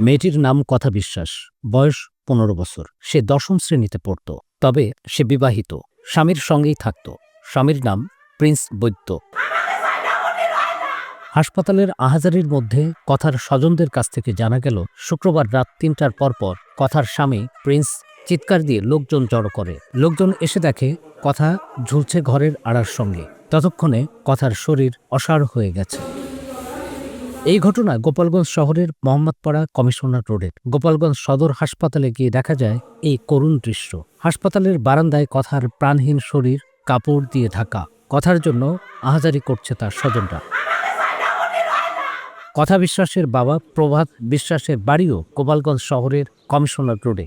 মেয়েটির নাম কথা বিশ্বাস, বয়স পনেরো বছর। সে দশম শ্রেণীতে পড়ত, তবে সে বিবাহিত। স্বামীর সঙ্গেই থাকত। স্বামীর নাম প্রিন্স বৈদ্য। হাসপাতালের আহাজারির মধ্যে কথার স্বজনদের কাছ থেকে জানা গেল, শুক্রবার রাত তিনটার পরপর কথার স্বামী প্রিন্স চিৎকার দিয়ে লোকজন জড়ো করে। লোকজন এসে দেখে, কথা ঝুলছে ঘরের আড়ার সঙ্গে। ততক্ষণে কথার শরীর অসাড় হয়ে গেছে। এই ঘটনা গোপালগঞ্জ শহরের মোহাম্মদপাড়া কমিশনার রোডের গোপালগঞ্জ সদর হাসপাতালে গিয়ে দেখা যায় এই করুণ দৃশ্য। হাসপাতালের বারান্দায় কথার প্রাণহীন শরীর, কাপড় দিয়ে ঢাকা। কথার জন্য আহাজারি করছে তার স্বজনরা। কথা বিশ্বাসের বাবা, প্রভাত বিশ্বাসের বাড়িও গোপালগঞ্জ শহরের কমিশনার রোডে।